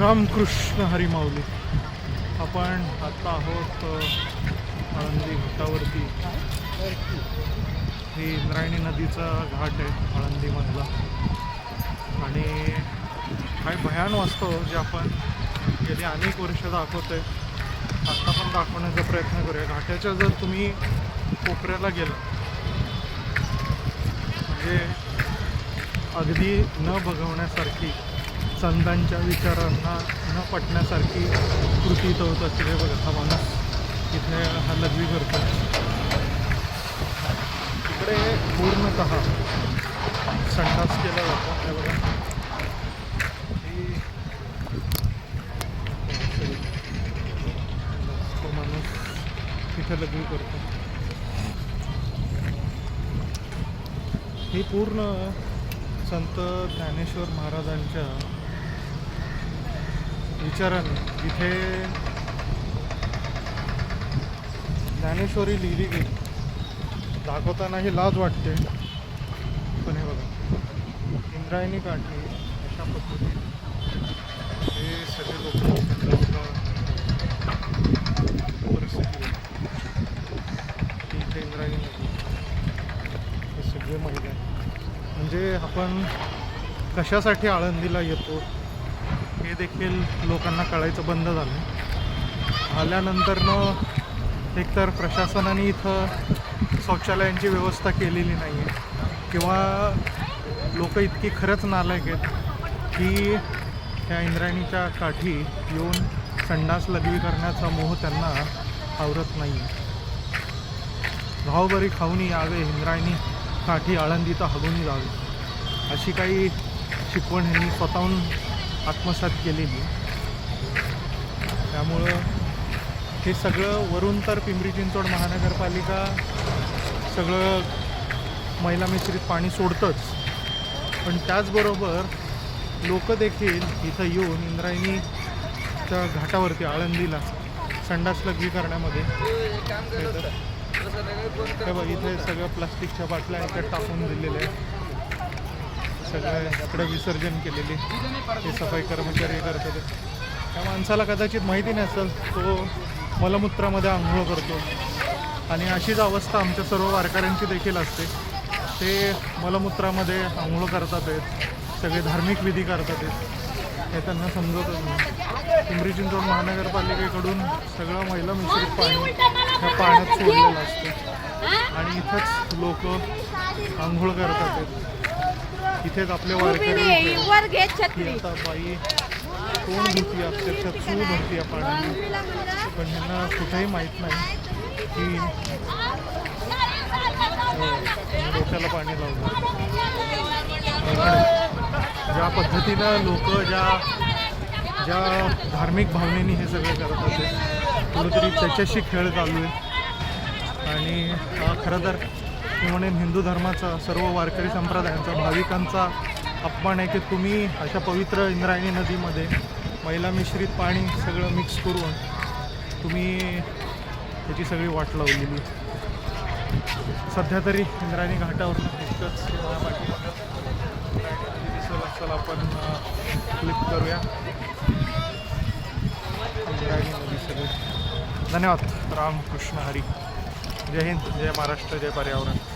रामकृष्ण हरीमाऊली आपण आता आहोत आळंदी घाटावरती. ही इंद्रायणी नदीचा घाट आहे आळंदीमधला. आणि काय भयान वाचतो जे आपण गेली अनेक वर्ष दाखवतोय आत्ता पण दाखवण्याचा प्रयत्न करूया. घाटाच्या जर तुम्ही कोपऱ्याला गेला म्हणजे अगदी न बघवण्यासारखी संतांच्या विचारांना न पटण्यासारखी कृती इथं होत असते. बघा हा माणूस इथे हा लघवी करतो इकडे पूर्णतः संडास केला जातो. हे बघा. ही तो माणूस तिथे लघवी करतो. ही पूर्ण संत ज्ञानेश्वर महाराजांच्या विचारांनी इथे ज्ञानेश्वरी लिहिली गेली. दाखवताना ही लाज वाटते. पण हे बघा. इंद्रायणी काठी अशा पद्धतीने. हे सगळे लोक परिस्थिती इथे इंद्रायणी हे सगळे महिला म्हणजे आपण कशासाठी आळंदीला येतो? हे देखील लोकांना कळायचं बंद झालं. आल्यानंतरनं एकतर प्रशासनाने इथं शौचालयांची व्यवस्था केलेली नाही आहे किंवा लोक इतकी खरंच नालायक आहेत की त्या इंद्रायणीच्या काठी येऊन संडास लघवी करण्याचा मोह त्यांना आवरत नाही आहे घावबरी खाऊनी यावे इंद्रायणी काठी आळंदी तर हगून जावे अशी काही शिकवण ह्यांनी स्वतःहून आत्मसात केलेली. त्यामुळं हे सगळं वरून तर पिंपरी चिंचवड महानगरपालिका सगळं महिला मिश्रित पाणी सोडतंच. पण त्याचबरोबर लोक देखील इथं येऊन इंद्रायणीच्या घाटावरती आळंदीला संडास लग्गी करण्यामध्ये हे बघ इथे सगळं प्लास्टिकच्या बाटल्या इकडे टाकून दिलेल्या आहेत. सगळं इकडे विसर्जन केलेले हे सफाई कर्मचारी करतात त्या माणसाला कदाचित माहिती नसेल तो मलमूत्रामध्ये आंघोळ करतो. आणि अशीच अवस्था आमच्या सर्व वारकऱ्यांची देखील असते. ते मलमूत्रामध्ये आंघोळ करतात आहेत सगळे धार्मिक विधी करतात. आहेत हे त्यांना समजतच नाही. पिंपरी चिंचवड महानगरपालिकेकडून सगळं महिला मिश्रित पाणी ह्या पाण्यात सोडलेलं असतं. आणि इथंच लोक आंघोळ करतात. आहेत इथेच आपले वारकरी वर घे छत्री. बाई कोण धुती अक्षरशः चू धुती या पाण्याने पण ह्यांना कुठेही माहीत नाही की डोक्याला पाणी लावलं. ज्या पद्धतीनं लोक ज्या ज्या धार्मिक भावनेने हे सगळं करत होते कुठेतरी त्याच्याशी खेळ चालू आहे आणि हा खरं तर मी म्हणेन हिंदू धर्माचा सर्व वारकरी संप्रदायांचा भाविकांचा अपमान आहे की तुम्ही अशा पवित्र इंद्रायणी नदीमध्ये महिला मिश्रित पाणी सगळं मिक्स करून तुम्ही त्याची सगळी वाट लावलेली. सध्या तरी इंद्रायणी घाटावरून इतकंच महापाठी दिसेल असेल आपण क्लिक करूया. इंद्रायणी नदी सगळी. धन्यवाद. रामकृष्ण हरी. जय हिंद जय महाराष्ट्र जय पर्यावरण.